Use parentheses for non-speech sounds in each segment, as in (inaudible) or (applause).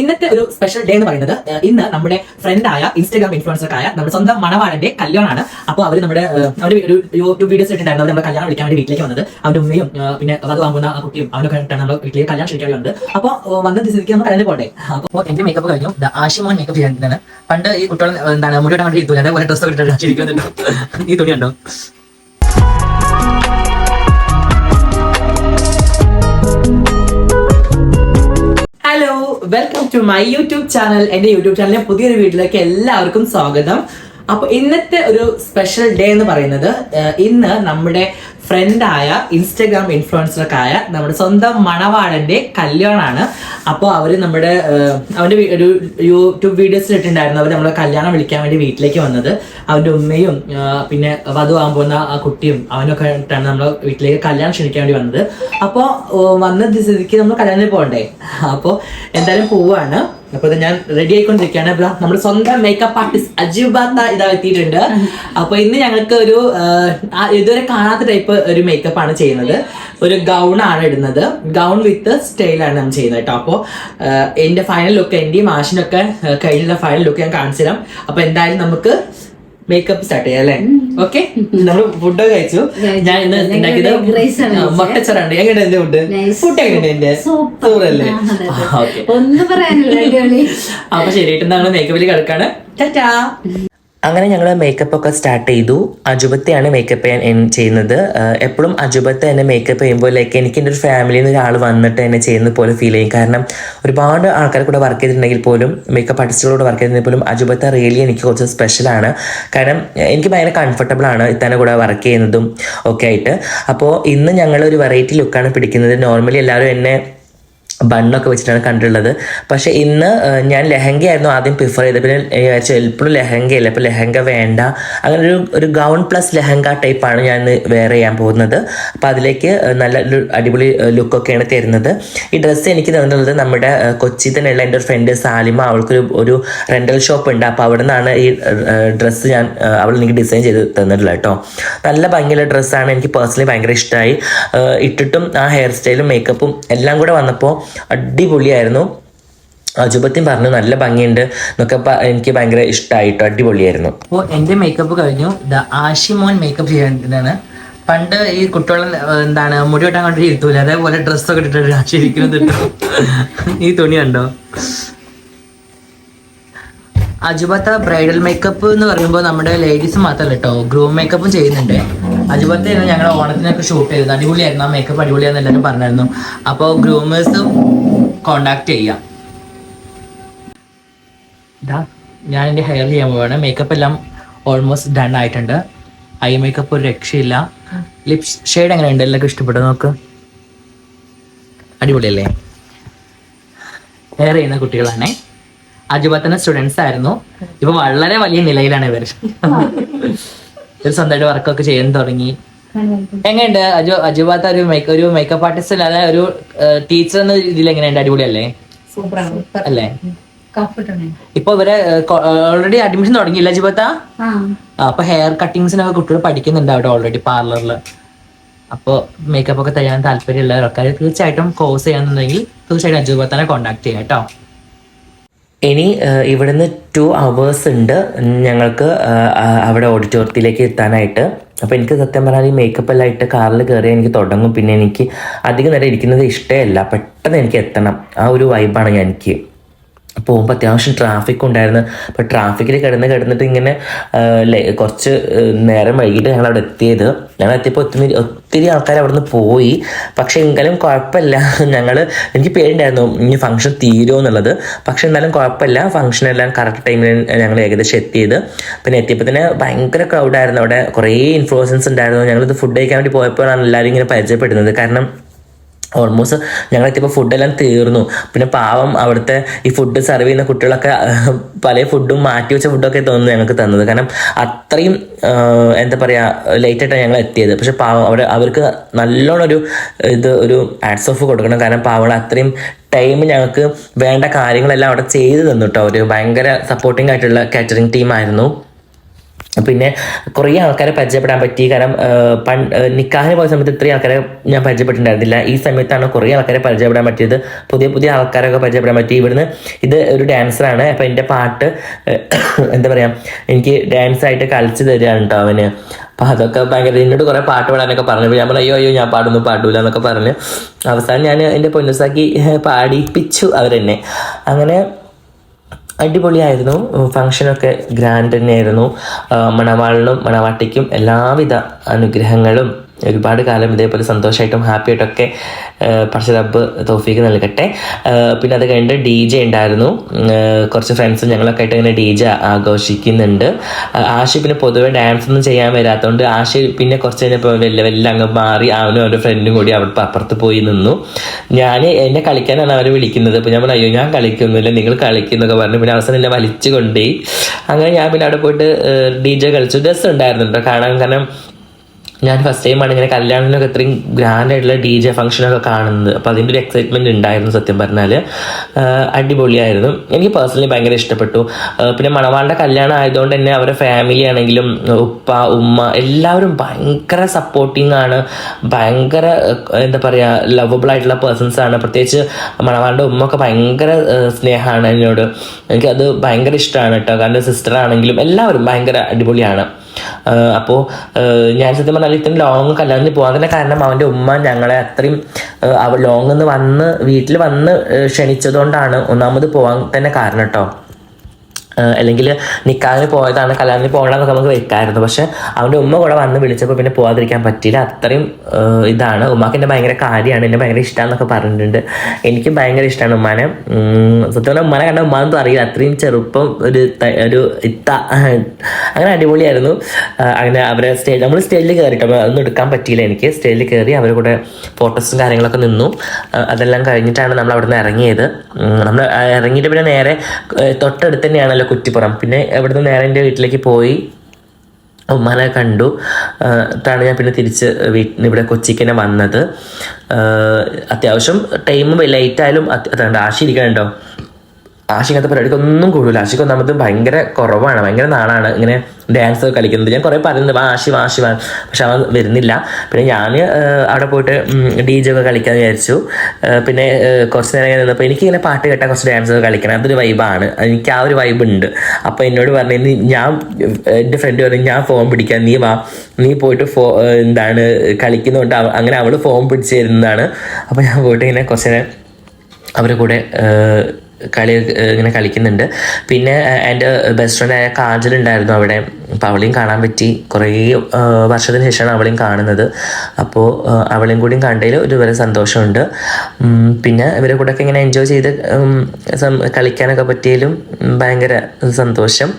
ഇന്നത്തെ ഒരു special day എന്ന് പറയുന്നത് ഇന്ന് നമ്മുടെ ഫ്രണ്ട് ആയ ഇൻസ്റ്റാഗ്രാം ഇൻഫ്ലുവൻസർ ആയ നമ്മുടെ സ്വന്തം മണവാളന്റെ കല്യാണമാണ് അപ്പോൾ അവർ നമ്മുടെ അവർ ഒരു യൂട്യൂബ് വീഡിയോസ് ഇട്ടിട്ടുണ്ടായിരുന്നു. നമ്മുടെ കല്യാണം വിളിക്കാൻ വേണ്ടി വീട്ടിലേക്ക് വന്നത്. അവന്റെ ഉമ്മയും പിന്നെ അത് വാങ്ങുന്ന ആ കുട്ടിയും അവനൊക്കെ ആയിട്ടാണ് നമ്മുടെ വീട്ടിലേക്ക് കല്യാണം ക്ഷണിക്കാൻ അപ്പൊ അപ്പോൾ വന്ന സ്ഥിതിക്ക് നമ്മൾ കല്യാണം പോട്ടെ അപ്പോൾ എന്റെ മേക്കപ്പ് കഴിഞ്ഞു. ദാ ആഷിമോൻ മേക്കപ്പ് ചെയ്യാൻ പണ്ട് ഈ കുട്ടികൾ എന്താണ് മുടി വേണ്ടി ഇരുത്തു അതേപോലെ ഡ്രസ്സ് ഒക്കെ ഇട്ടിട്ട് ഈ തുണി welcome to my YouTube channel എന്റെ യൂട്യൂബ് ചാനലിലെ പുതിയൊരു വീട്ടിലേക്ക് എല്ലാവർക്കും സ്വാഗതം. അപ്പൊ ഇന്നത്തെ ഒരു സ്പെഷ്യൽ ഡേ എന്ന് പറയുന്നത് ഇന്ന് നമ്മുടെ ഫ്രണ്ടായ ഇൻസ്റ്റഗ്രാം ഇൻഫ്ലുവൻസറൊക്കെ നമ്മുടെ സ്വന്തം മണവാളന്റെ കല്യാണമാണ് അപ്പോൾ അവർ നമ്മുടെ അവന്റെ ഒരു യൂട്യൂബ് വീഡിയോസിൽ ഇട്ടിട്ടുണ്ടായിരുന്നു. അവർ നമ്മളെ കല്യാണം വിളിക്കാൻ വേണ്ടി വീട്ടിലേക്ക് വന്നത്. അവന്റെ ഉമ്മയും പിന്നെ പിന്നെ വധുവാകാൻ പോകുന്ന ആ കുട്ടിയും അവനൊക്കെ ആയിട്ടാണ് നമ്മൾ വീട്ടിലേക്ക് കല്യാണം ക്ഷണിക്കാൻ വേണ്ടി വന്നത്. അപ്പോൾ വന്ന സ്ഥിതിക്ക് നമ്മൾ കല്യാണത്തിൽ പോകണ്ടേ? അപ്പോൾ എന്തായാലും പോവാണ്. അപ്പൊ ഇത് ഞാൻ റെഡി ആയിക്കൊണ്ടിരിക്കുകയാണ്. നമ്മുടെ സ്വന്തം മേക്കപ്പ് ആർട്ടിസ്റ്റ് അജീബാത്ത ഇതാ എത്തിയിട്ടുണ്ട്. അപ്പൊ ഇന്ന് ഞങ്ങൾക്ക് ഒരു ഇതുവരെ കാണാത്ത ടൈപ്പ് ഒരു മേക്കപ്പ് ആണ് ചെയ്യുന്നത്. ഒരു ഗൗൺ ആണ് ഇടുന്നത്. ഗൗൺ വിത്ത് സ്റ്റൈലാണ് നമ്മൾ ചെയ്യുന്നത് കേട്ടോ. അപ്പോൾ എന്റെ ഫൈനൽ ലുക്ക് എന്റെയും ആഷിനൊക്കെ കയ്യിലുള്ള ഫൈനൽ ലുക്ക് ഞാൻ കാണിച്ചു തരാം അപ്പൊ എന്തായാലും നമുക്ക് മേക്കപ്പ് സ്റ്റാർട്ട് ചെയ്യാം അല്ലേ? ഓക്കെ നമ്മൾ ഫുഡ് കഴിച്ചു. ഞാൻ ഇന്ന് ഉണ്ടാക്കിയത്. മൊട്ടച്ചറുണ്ട് എങ്ങനെ എന്റെ ഫുഡ്. ഫുഡ് എങ്ങനെ എന്റെ. ഓക്കെ ഒന്നും പറയാനില്ല (laughs) അപ്പൊ ശരിയായിട്ട് ഞങ്ങൾ മേക്കപ്പിൽ കിടക്കാണ്. ടാറ്റാ. അങ്ങനെ ഞങ്ങൾ മേക്കപ്പ് ഒക്കെ സ്റ്റാർട്ട് ചെയ്തു. അജുബത്തെയാണ് മേക്കപ്പ് ചെയ്യാൻ ചെയ്യുന്നത്. എപ്പോഴും അജുബത്തെ എന്നെ മേക്കപ്പ് ചെയ്യുമ്പോൾ ലൈക്ക് എനിക്ക് എന്റെ ഒരു ഫാമിലിയിൽ നിന്ന് ഒരാൾ വന്നിട്ട് എന്നെ ചെയ്യുന്ന പോലെ ഫീൽ ചെയ്യും. കാരണം ഒരുപാട് ആൾക്കാർ കൂടെ വർക്ക് ചെയ്തിട്ടുണ്ടെങ്കിൽ പോലും മേക്കപ്പ് ആർട്ടിസ്റ്റുകളോട് വർക്ക് ചെയ്തിട്ടുണ്ടെങ്കിൽ പോലും അജുബത്തെ റിയലി എനിക്ക് കുറച്ച് സ്പെഷ്യലാണ് കാരണം എനിക്ക് ഭയങ്കര കംഫർട്ടബിൾ ആണ് ഇത്തന്നെ കൂടെ വർക്ക് ചെയ്യുന്നതും ഒക്കെ ആയിട്ട്. അപ്പോൾ ഇന്ന് ഞങ്ങൾ ഒരു വെറൈറ്റി ലുക്കാണ് പിടിക്കുന്നത്. നോർമലി എല്ലാവരും എന്നെ ബണ്ണൊക്കെ വെച്ചിട്ടാണ് കണ്ടിട്ടുള്ളത്. പക്ഷെ ഇന്ന് ഞാൻ ലെഹങ്കയായിരുന്നു ആദ്യം പ്രിഫർ ചെയ്തത്. പിന്നെ വിചാരിച്ചു എപ്പോഴും ലെഹങ്കയല്ല? അപ്പോൾ ലെഹങ്ക വേണ്ട. അങ്ങനെ ഒരു ഒരു ഗൗൺ പ്ലസ് ലെഹങ്ക ടൈപ്പാണ് ഞാൻ വെയർ ചെയ്യാൻ പോകുന്നത്. അപ്പോൾ അതിലേക്ക് നല്ല അടിപൊളി ലുക്കൊക്കെയാണ് തരുന്നത്. ഈ ഡ്രസ്സ് എനിക്ക് തന്നിട്ടുള്ളത് നമ്മുടെ കൊച്ചി തന്നെയുള്ള എന്റെ ഒരു ഫ്രണ്ട് സാലിമ. അവൾക്കൊരു ഒരു റെന്റൽ ഷോപ്പ് ഉണ്ട്. അപ്പോൾ അവിടെ നിന്നാണ് ഈ ഡ്രസ്സ് ഞാൻ അവൾ എനിക്ക് ഡിസൈൻ ചെയ്ത് തന്നിട്ടുള്ളത് കേട്ടോ. നല്ല ഭംഗിയുള്ള ഡ്രസ്സാണ് എനിക്ക് പേഴ്സണലി ഭയങ്കര ഇഷ്ടമായി. ഇട്ടിട്ടും ആ ഹെയർ സ്റ്റൈലും മേക്കപ്പും എല്ലാം കൂടെ വന്നപ്പോൾ അടിപൊളിയായിരുന്നു. അജുബത്തിൻ പറഞ്ഞു നല്ല ഭംഗിയുണ്ട് എന്നൊക്കെ എനിക്ക് ഭയങ്കര ഇഷ്ടമായിട്ടോ അടിപൊളിയായിരുന്നു. അപ്പോൾ എന്റെ മേക്കപ്പ് കഴിഞ്ഞു. ദ ആഷിമോൻ മേക്കപ്പ് ചെയ്യാനാണ് പണ്ട് ഈ കുട്ടികളെ എന്താണ് മുടി വെട്ടാൻ കണ്ടിട്ട് ഇരുത്തൂല അതേപോലെ ഡ്രസ്സൊക്കെ ഇട്ടിട്ട് ആശീലിക്കുന്നത് ഈ തുണി കണ്ടോ? അജുബത്ത ബ്രൈഡൽ മേക്കപ്പ് എന്ന് പറയുമ്പോൾ നമ്മുടെ ലേഡീസ് മാത്രമല്ല കേട്ടോ ഗ്രൂം മേക്കപ്പും ചെയ്യുന്നുണ്ട്. അജുബത്ത ഞങ്ങൾ ഓണത്തിനൊക്കെ ഷൂട്ട് ചെയ്തത്. അടിപൊളിയായിരുന്നു. ആ മേക്കപ്പ് അടിപൊളിയാന്ന് എല്ലാവരും പറഞ്ഞായിരുന്നു. അപ്പോൾ ഗ്രൂമേഴ്സും കോണ്ടാക്ട് ചെയ്യാം. ഞാൻ എന്റെ ഹെയർ ചെയ്യാൻ പോവാണ്. മേക്കപ്പ് എല്ലാം ഓൾമോസ്റ്റ് ഡൺ ആയിട്ടുണ്ട്. ഐ മേക്കപ്പ് ഒരു രക്ഷയില്ല. ലിപ് ഷെയ്ഡ് എങ്ങനെയുണ്ട്? എല്ലാവർക്കും ഇഷ്ടപ്പെട്ടു നോക്ക്. അടിപൊളിയല്ലേ? ഹെയർ ചെയ്യുന്ന കുട്ടികളാണേ. അജുബത്തന സ്റ്റുഡൻസ് ആയിരുന്നു. ഇപ്പൊ വളരെ വലിയ നിലയിലാണ് ഇവർ ഇവർ സ്വന്തമായിട്ട് വർക്കൊക്കെ ചെയ്യാൻ തുടങ്ങി. എങ്ങനെയുണ്ട്? അജു അജുബാത്ത ഒരു മേക്ക് ഒരു മേക്കപ്പ് ആർട്ടിസ്റ്റ് അല്ലാതെ ഒരു ടീച്ചർ എന്ന രീതിയിൽ എങ്ങനെയുണ്ട്? അടിപൊളിയല്ലേ? അല്ലേ? ഇപ്പൊ ഇവരെ ഓൾറെഡി അഡ്മിഷൻ തുടങ്ങിയില്ല അജുബത്ത? അപ്പൊ ഹെയർ കട്ടിങ്സിനൊക്കെ കുട്ടികൾ പഠിക്കുന്നുണ്ട് അവിടെ ഓൾറെഡി പാർലറിൽ അപ്പോൾ മേക്കപ്പ് ഒക്കെ തരാൻ താല്പര്യമുള്ള ആൾക്കാർ തീർച്ചയായിട്ടും കോഴ്സ് ചെയ്യാന്നുണ്ടെങ്കിൽ തീർച്ചയായിട്ടും അജുബത്തനെ കോൺടാക്ട് ചെയ്യാം കേട്ടോ. ഇനി ഇവിടുന്ന് ടു അവേഴ്സ് ഉണ്ട്. ഞങ്ങൾക്ക് അവിടെ ഓഡിറ്റോറിയത്തിലേക്ക് എത്താനായിട്ട്. അപ്പോൾ എനിക്ക് സത്യം പറഞ്ഞാൽ ഈ മേക്കപ്പ് എല്ലാം ഇട്ട് കാറിൽ കയറി എനിക്ക് തുടങ്ങും. പിന്നെ എനിക്ക് അധികം നേരം ഇരിക്കുന്നത് ഇഷ്ടമല്ല. പെട്ടെന്ന് എനിക്ക് എത്തണം. ആ ഒരു വൈബാണ് ഞാൻ എനിക്ക്. പോകുമ്പോൾ അത്യാവശ്യം ട്രാഫിക് ഉണ്ടായിരുന്നു. അപ്പോൾ ട്രാഫിക്കിൽ കിടന്ന് കിടന്നിട്ട് ഇങ്ങനെ കുറച്ച് നേരം വൈകിട്ട് ഞങ്ങൾ അവിടെ എത്തിയത്. ഞങ്ങൾ എത്തിയപ്പോൾ ഒത്തിരി ഒത്തിരി ആൾക്കാർ അവിടെ നിന്ന് പോയി. പക്ഷെ എങ്കിലും കുഴപ്പമില്ല. (laughs) ഞങ്ങൾ എനിക്ക് പേടിണ്ടായിരുന്നു ഇനി ഫംഗ്ഷൻ തീരുമോ എന്നുള്ളത്. പക്ഷെ എന്നാലും കുഴപ്പമില്ല. ഫംഗ്ഷൻ എല്ലാം കറക്റ്റ് ടൈമിൽ ഞങ്ങൾ ഏകദേശം എത്തിയത്. പിന്നെ എത്തിയപ്പോൾ തന്നെ ഭയങ്കര ക്രൗഡായിരുന്നു അവിടെ കുറേ ഇൻഫ്ലുവൻസൻസ് ഉണ്ടായിരുന്നു. ഞങ്ങളിത് ഫുഡ് കഴിക്കാൻ വേണ്ടി പോയപ്പോഴാണ് എല്ലാവരും ഇങ്ങനെ പരിചയപ്പെടുന്നത്. കാരണം ഓൾമോസ്റ്റ് ഞങ്ങൾ എത്തിയപ്പോൾ ഫുഡെല്ലാം തീർന്നു. പിന്നെ പാവം അവിടുത്തെ ഈ ഫുഡ് സെർവ് ചെയ്യുന്ന കുട്ടികളൊക്കെ പല ഫുഡും മാറ്റി വെച്ച ഫുഡൊക്കെ തോന്നുന്നു ഞങ്ങൾക്ക് തന്നത്. കാരണം അത്രയും എന്താ പറയുക ലേറ്റായിട്ടാണ് ഞങ്ങൾ എത്തിയത്. പക്ഷെ പാവം അവിടെ അവർക്ക് നല്ലോണം ഒരു ഇത് ഒരു ആഡ്സ് ഓഫ് കൊടുക്കണം. കാരണം പാവം അത്രയും ടൈം ഞങ്ങൾക്ക് വേണ്ട കാര്യങ്ങളെല്ലാം അവിടെ ചെയ്തു തന്നു കേട്ടോ ഒരു ഭയങ്കര സപ്പോർട്ടിംഗ് ആയിട്ടുള്ള കാറ്ററിംഗ് ടീമായിരുന്നു പിന്നെ കുറേ ആൾക്കാരെ പരിചയപ്പെടാൻ പറ്റി. കാരണം പൺ നിക്കാഹിന് പോയ സമയത്ത് ഇത്രയും ആൾക്കാരെ ഞാൻ പരിചയപ്പെട്ടിട്ടുണ്ടായിരുന്നില്ല. ഈ സമയത്താണ് കുറേ ആൾക്കാരെ പരിചയപ്പെടാൻ പറ്റിയത്. പുതിയ പുതിയ ആൾക്കാരൊക്കെ പരിചയപ്പെടാൻ പറ്റി. ഇവിടുന്ന് ഇത് ഒരു ഡാൻസറാണ്. അപ്പം എന്റെ പാട്ട് എന്താ പറയുക എനിക്ക് ഡാൻസ് ആയിട്ട് കളിച്ച് തരികയാണ് കേട്ടോ അവന്? അപ്പം അതൊക്കെ ഭയങ്കര എന്നോട് കുറേ പാട്ട് പാടാനൊക്കെ പറഞ്ഞു. ഞാൻ പറഞ്ഞു അയ്യോ അയ്യോ ഞാൻ പാടുന്നു പാടില്ല എന്നൊക്കെ പറഞ്ഞ്. അവസാനം ഞാൻ എന്റെ പൊന്നുസാക്കി പാടിപ്പിച്ചു അവരെന്നെ. അങ്ങനെ അടിപൊളിയായിരുന്നു. ഫങ്ഷനൊക്കെ ഗ്രാൻഡ് തന്നെയായിരുന്നു. മണവാളിനും മണവാട്ടിക്കും എല്ലാവിധ അനുഗ്രഹങ്ങളും ഒരുപാട് കാലം ഇതേപോലെ സന്തോഷമായിട്ടും ഹാപ്പി ആയിട്ടൊക്കെ പർശറബ് തോഫിക്ക് നൽകട്ടെ. പിന്നെ അത് കഴിഞ്ഞിട്ട് ഡി ജെ ഉണ്ടായിരുന്നു. കുറച്ച് ഫ്രണ്ട്സും ഞങ്ങളൊക്കെ ആയിട്ട് ഇങ്ങനെ ഡി ജെ ആഘോഷിക്കുന്നുണ്ട്. ആഷി പിന്നെ പൊതുവെ ഡാൻസ് ഒന്നും ചെയ്യാൻ വരാത്തതുകൊണ്ട് ആഷി പിന്നെ കുറച്ച് കഴിഞ്ഞപ്പോൾ വലിയ വലിയ അങ്ങ് മാറി അവനും അവന്റെ ഫ്രണ്ടും കൂടി അവിടെ അപ്പുറത്ത് പോയി നിന്നു. ഞാൻ എന്നെ കളിക്കാനാണ് അവർ വിളിക്കുന്നത്. അപ്പോൾ ഞാൻ പറഞ്ഞു അയ്യോ ഞാൻ കളിക്കുന്നില്ല നിങ്ങൾ കളിക്കുന്നൊക്കെ പറഞ്ഞു പിന്നെ അവസാനം എന്നെ വലിച്ചു കൊണ്ടുപോയി അങ്ങനെ ഞാൻ പിന്നെ അവിടെ പോയിട്ട് ഡി ജെ കളിച്ചു. രസം ഉണ്ടായിരുന്നു കാണാൻ. കാരണം ഞാൻ ഫസ്റ്റ് ടൈമാണ് ഇങ്ങനെ കല്യാണത്തിനൊക്കെ ഇത്രയും ഗ്രാൻഡ് ആയിട്ടുള്ള ഡി ജെ ഫംഗ്ഷനൊക്കെ കാണുന്നത്. അപ്പോൾ അതിന്റെ ഒരു എക്സൈറ്റ്മെന്റ് ഉണ്ടായിരുന്നു സത്യം പറഞ്ഞാൽ. അടിപൊളിയായിരുന്നു. എനിക്ക് പേഴ്സണലി ഭയങ്കര ഇഷ്ടപ്പെട്ടു. പിന്നെ മണവാളുടെ കല്യാണം ആയതുകൊണ്ട് തന്നെ അവരുടെ ഫാമിലി ആണെങ്കിലും ഉപ്പ ഉമ്മ എല്ലാവരും ഭയങ്കര സപ്പോർട്ടിങ് ആണ്. ഭയങ്കര എന്താ പറയുക ലവബിൾ ആയിട്ടുള്ള പേഴ്സൺസ് ആണ്. പ്രത്യേകിച്ച് മണവാളുടെ ഉമ്മ ഒക്കെ ഭയങ്കര സ്നേഹമാണ് എന്നോട്. എനിക്കത് ഭയങ്കര ഇഷ്ടമാണ് കേട്ടോ. കാരണം സിസ്റ്റർ ആണെങ്കിലും എല്ലാവരും ഭയങ്കര അടിപൊളിയാണ്. അപ്പോൾ ഞാൻ സത്യം പറഞ്ഞാൽ ഇത്രയും ലോങ് കല്യാണത്തിന് പോകാൻ തന്നെ കാരണം അവന്റെ ഉമ്മ ഞങ്ങളെ അത്രയും അവ ലോങ് നിന്ന് വന്ന് വീട്ടിൽ വന്ന് ക്ഷണിച്ചതുകൊണ്ടാണ് ഒന്നാമത് പോകാൻ തന്നെ കാരണം കേട്ടോ അല്ലെങ്കിൽ നിക്കാഹിന് പോയതാണ് കല്യാണത്തിന് പോകണമെന്നൊക്കെ നമുക്ക് വെക്കായിരുന്നു. പക്ഷെ അവന്റെ ഉമ്മ കൂടെ വന്ന് വിളിച്ചപ്പോൾ പിന്നെ പോകാതിരിക്കാൻ പറ്റിയില്ല. അത്രയും ഇതാണ്. ഉമ്മാക്ക് എന്റെ ഭയങ്കര കാര്യമാണ് എന്നെ ഭയങ്കര ഇഷ്ടമാണെന്നൊക്കെ പറഞ്ഞിട്ടുണ്ട്. എനിക്കും ഭയങ്കര ഇഷ്ടമാണ് ഉമ്മാനെ. സത്യം പറഞ്ഞാൽ ഉമ്മാനെ കണ്ട ഉമ്മാന്ന് അറിയില്ല. അത്രയും ചെറുപ്പം ഒരു ഒരു ഇത്ത അങ്ങനെ അടിപൊളിയായിരുന്നു. അങ്ങനെ അവരെ സ്റ്റേജ് നമ്മൾ സ്റ്റേജിൽ കയറിയിട്ട്? അതൊന്നും എടുക്കാൻ പറ്റിയില്ല എനിക്ക്. സ്റ്റേജിൽ കയറി അവരുടെ ഫോട്ടോസും കാര്യങ്ങളൊക്കെ നിന്നു. അതെല്ലാം കഴിഞ്ഞിട്ടാണ് നമ്മൾ അവിടെ നിന്ന് ഇറങ്ങിയത് നമ്മൾ ഇറങ്ങിയിട്ട് പിന്നെ നേരെ തൊട്ടടുത്ത് തന്നെയാണല്ലോ കുറ്റിപ്പുറം. പിന്നെ അവിടുന്ന് നേരെ എന്റെ വീട്ടിലേക്ക് പോയി ഉമ്മാനെ കണ്ടു. ട്ടാണ് ഞാൻ പിന്നെ തിരിച്ച് വീട്ടിൽ ഇവിടെ കൊച്ചിക്ക് തന്നെ വന്നത്. അത്യാവശ്യം ടൈം ലേറ്റ് ആയാലും അത് അതുകൊണ്ട് ആശിരിക്കണുണ്ടോ? ആഷിക്കത്തെ പരിപാടിക്ക് ഒന്നും കൂടില്ല ആഷിക്ക് ഒന്നാമത് ഭയങ്കര കുറവാണ്. ഭയങ്കര നാളാണ് ഇങ്ങനെ ഡാൻസ് കളിക്കുന്നത്. ഞാൻ കുറേ പറയുന്നത് വാ ആഷി വാ ആഷി വാ പക്ഷെ അവൻ വരുന്നില്ല. പിന്നെ ഞാൻ അവിടെ പോയിട്ട് ഡി ജെ ഒക്കെ കളിക്കാൻ വിചാരിച്ചു. പിന്നെ കുറച്ച് നേരം ഇങ്ങനെ നിന്നപ്പോൾ എനിക്കിങ്ങനെ പാട്ട് കേട്ടാൽ കുറച്ച് ഡാൻസ് ഒക്കെ കളിക്കണം. അതൊരു വൈബാണ് എനിക്ക് ആ ഒരു വൈബ് ഉണ്ട്. അപ്പോൾ എന്നോട് പറഞ്ഞു ഞാൻ എന്റെ ഫ്രണ്ട് പറഞ്ഞു ഞാൻ ഫോൺ പിടിക്കാൻ നീ വാ. നീ പോയിട്ട് ഫോ എന്താണ് കളിക്കുന്നതുകൊണ്ട് അങ്ങനെ അവൾ ഫോൺ പിടിച്ച് തരുന്നതാണ്. അപ്പോൾ ഞാൻ പോയിട്ട് ഇങ്ങനെ കുറച്ച് നേരം അവരുടെ കൂടെ കളി ഇങ്ങനെ കളിക്കുന്നുണ്ട്. പിന്നെ എന്റെ ബെസ്റ്റ് ഫ്രണ്ടായ കാജൽ ഉണ്ടായിരുന്നു അവിടെ. അപ്പോൾ അവളെയും കാണാൻ പറ്റി. കുറേ വർഷത്തിന് ശേഷമാണ് അവളെയും കാണുന്നത്. അപ്പോൾ അവളെയും കൂടിയും കണ്ടതിൽ ഒരു വരെ സന്തോഷമുണ്ട് പിന്നെ ഇവരെ കൂടെ ഒക്കെ ഇങ്ങനെ എൻജോയ് ചെയ്ത് കളിക്കാനൊക്കെ പറ്റിയാലും ഭയങ്കര സന്തോഷം.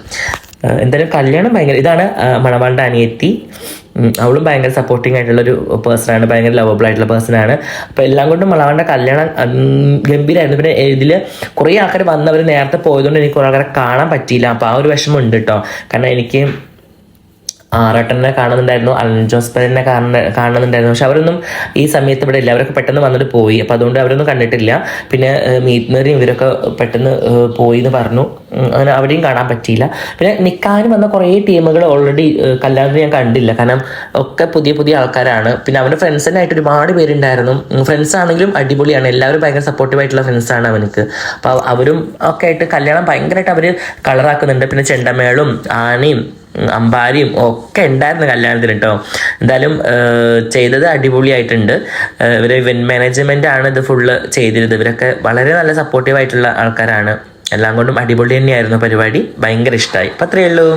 എന്തായാലും കല്യാണം ഭയങ്കര ഇതാണ് മണവാളുടെ അനിയത്തി. അവളും ഭയങ്കര സപ്പോർട്ടിങ് ആയിട്ടുള്ള ഒരു പേഴ്സണാണ് ഭയങ്കര ലവബിൾ ആയിട്ടുള്ള പേഴ്സൺ ആണ്. അപ്പൊ എല്ലാം കൊണ്ടും മളവാന്റെ കല്യാണം ഗംഭീരായിരുന്നു. പിന്നെ ഇതിൽ കുറേ ആൾക്കാർ വന്നവർ നേരത്തെ പോയതുകൊണ്ട് എനിക്ക് കുറേ ആൾക്കാരെ കാണാൻ പറ്റിയില്ല. അപ്പൊ ആ ഒരു വിഷമം ഉണ്ട് കേട്ടോ കാരണം എനിക്ക് ആറാട്ടനെ കാണുന്നുണ്ടായിരുന്നു അലൻ ജോസ്പരനെ കാണുന്ന കാണുന്നുണ്ടായിരുന്നു. പക്ഷെ അവരൊന്നും ഈ സമയത്ത് ഇവിടെ ഇല്ല. അവരൊക്കെ പെട്ടെന്ന് വന്നിട്ട് പോയി. അപ്പം അതുകൊണ്ട് അവരൊന്നും കണ്ടിട്ടില്ല. പിന്നെ മീറ്റ് മേറിയും ഇവരൊക്കെ പെട്ടെന്ന് പോയി എന്ന് പറഞ്ഞു. അങ്ങനെ അവിടെയും കാണാൻ പറ്റിയില്ല. പിന്നെ നിൽക്കാനും വന്ന കുറേ ടീമുകൾ ഓൾറെഡി കല്യാണത്തിന് ഞാൻ കണ്ടില്ല. കാരണം ഒക്കെ പുതിയ പുതിയ ആൾക്കാരാണ്. പിന്നെ അവന്റെ ഫ്രണ്ട്സ് തന്നെ ആയിട്ട് ഒരുപാട് പേരുണ്ടായിരുന്നു. ഫ്രണ്ട്സ് ആണെങ്കിലും അടിപൊളിയാണ്. എല്ലാവരും ഭയങ്കര സപ്പോർട്ടീവ് ആയിട്ടുള്ള ഫ്രണ്ട്സാണ് അവനക്ക്. അപ്പോൾ അവരും ഒക്കെ ആയിട്ട് കല്യാണം ഭയങ്കരമായിട്ട് അവർ കളറാക്കുന്നുണ്ട് പിന്നെ ചെണ്ടമേളും ആനയും അമ്പാരിയും ഒക്കെ ഉണ്ടായിരുന്നു കല്യാണത്തിന് കേട്ടോ എന്തായാലും ചെയ്തത് അടിപൊളിയായിട്ടുണ്ട്. ഇവർ ഇവർ ഇവന്റ് മാനേജ്മെന്റ് ആണ് ഇത് ഫുള്ള് ചെയ്തിരുന്നത്. ഇവരൊക്കെ വളരെ നല്ല സപ്പോർട്ടീവ് ആയിട്ടുള്ള ആൾക്കാരാണ്. എല്ലാം കൊണ്ടും അടിപൊളി തന്നെയായിരുന്നു പരിപാടി. ഭയങ്കര ഇഷ്ടമായി അപ്പം അത്രയേ ഉള്ളൂ.